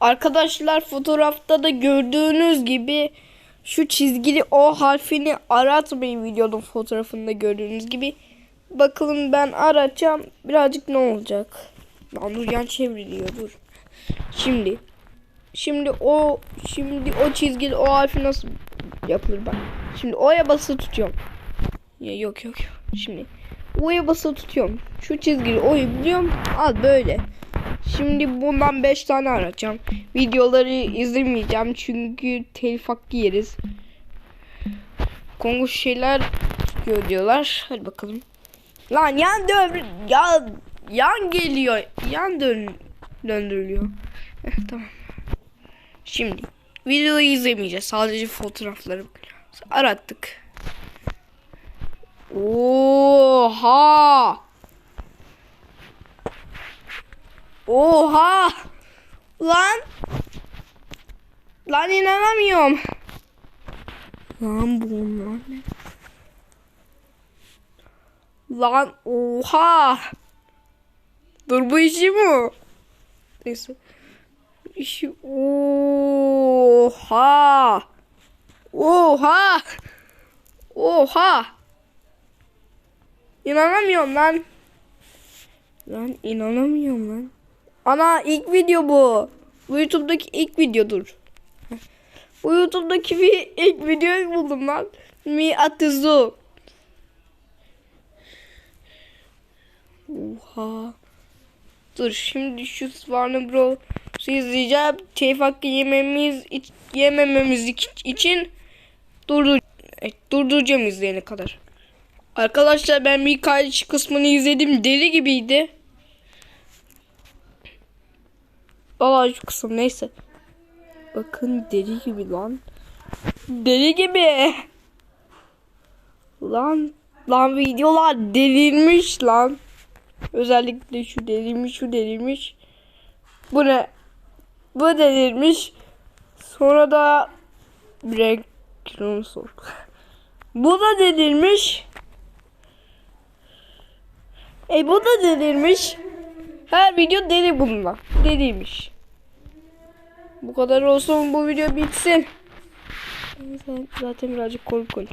Arkadaşlar fotoğrafta da gördüğünüz gibi şu çizgili O harfini aratmayın videonun fotoğrafında gördüğünüz gibi. Bakalım ben aratacağım. Birazcık ne olacak? Lan dur yan çevriliyor dur. Şimdi. Şimdi o şimdi o çizgili O harfi nasıl yapılır bak. Şimdi O'ya basılı tutuyorum. Ya yok yok. Şimdi O'ya basılı tutuyorum. Şu çizgili O'yu biliyorum. Al böyle. Şimdi bundan 5 tane arayacağım. Videoları izlemeyeceğim çünkü telif hakkı yeriz. Kongo şeyler çıkıyor diyorlar. Hadi bakalım. Lan yan dön ya yan geliyor. Yan dön döndürülüyor. Eh, tamam. Şimdi videoyu izlemeyeceğiz. Sadece fotoğrafları. Arattık. Oha! Oha! Lan! Lan inanamıyorum. Lan bunlar ne? Lan oha! Dur bu işi mi? Neyse. İşi oha! Oha! Oha! İnanamıyorum lan. Lan inanamıyorum lan. Ana ilk video bu. Bu YouTube'daki ilk videodur. Bu YouTube'daki bir ilk videoyu buldum lan. Mi Atizu. Oha. Dur şimdi şu Warner Bros'u izleyeceğim. Telif hakkı yememiz, iç- yemememiz iç- için durdur evet, durduracağım izleyene kadar. Arkadaşlar ben Mikael kısmını izledim. Deli gibiydi. Valla şu kısım neyse. Bakın deli gibi lan. Deli gibi. Lan lan videolar delirmiş lan. Özellikle şu delirmiş şu delirmiş. Bu ne? Bu delirmiş. Sonra da renk sor. Bu da delirmiş. E bu da delirmiş. Her video deli bunlar. Deliymiş. Bu kadar olsun bu video bitsin. Zaten birazcık korkunç.